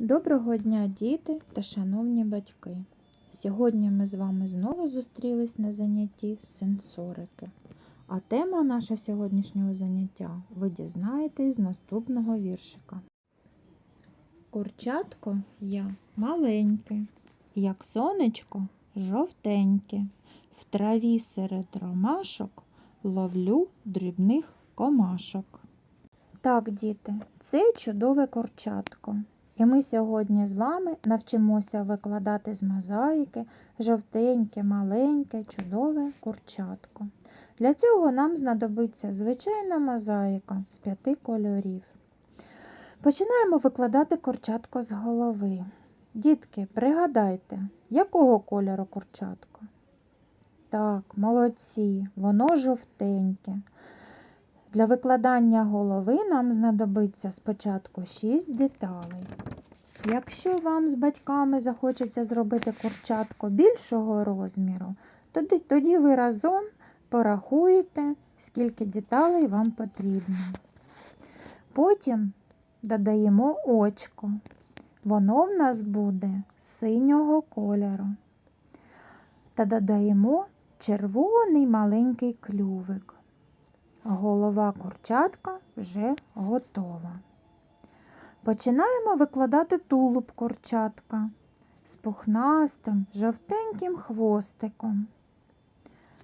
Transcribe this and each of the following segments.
Доброго дня, діти та шановні батьки! Сьогодні ми з вами знову зустрілись на занятті сенсорики. А тема нашого сьогоднішнього заняття ви дізнаєтесь з наступного віршика. Курчатко я маленьке, як сонечко жовтеньке, в траві серед ромашок ловлю дрібних комашок. Так, діти, це чудове курчатко. І ми сьогодні з вами навчимося викладати з мозаїки жовтеньке, маленьке, чудове курчатко. Для цього нам знадобиться звичайна мозаїка з п'яти кольорів. Починаємо викладати курчатко з голови. Дітки, пригадайте, якого кольору курчатко? Так, молодці, воно жовтеньке. Для викладання голови нам знадобиться спочатку 6 деталей. Якщо вам з батьками захочеться зробити курчатко більшого розміру, тоді, тоді ви разом порахуєте, скільки деталей вам потрібно. Потім додаємо очко. Воно в нас буде синього кольору. Та додаємо червоний маленький клювик. Голова курчатка вже готова. Починаємо викладати тулуб курчатка з пухнастим жовтеньким хвостиком.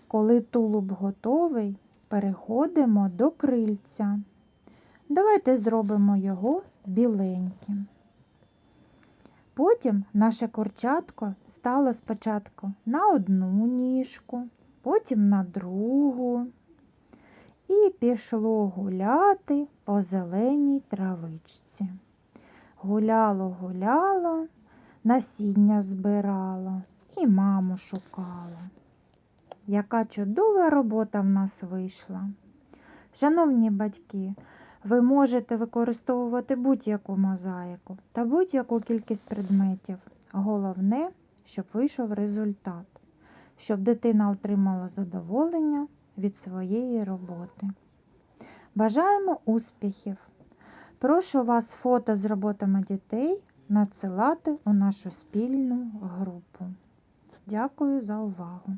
Коли тулуб готовий, переходимо до крильця. Давайте зробимо його біленьким. Потім наше курчатко стало спочатку на одну ніжку, потім на другу і пішло гуляти по зеленій травичці. Гуляло, гуляло, насіння збирало і маму шукало. Яка чудова робота в нас вийшла. Шановні батьки, ви можете використовувати будь-яку мозаїку та будь-яку кількість предметів. Головне, щоб вийшов результат, щоб дитина отримала задоволення від своєї роботи. Бажаємо успіхів! Прошу вас фото з роботами дітей надсилати у нашу спільну групу. Дякую за увагу!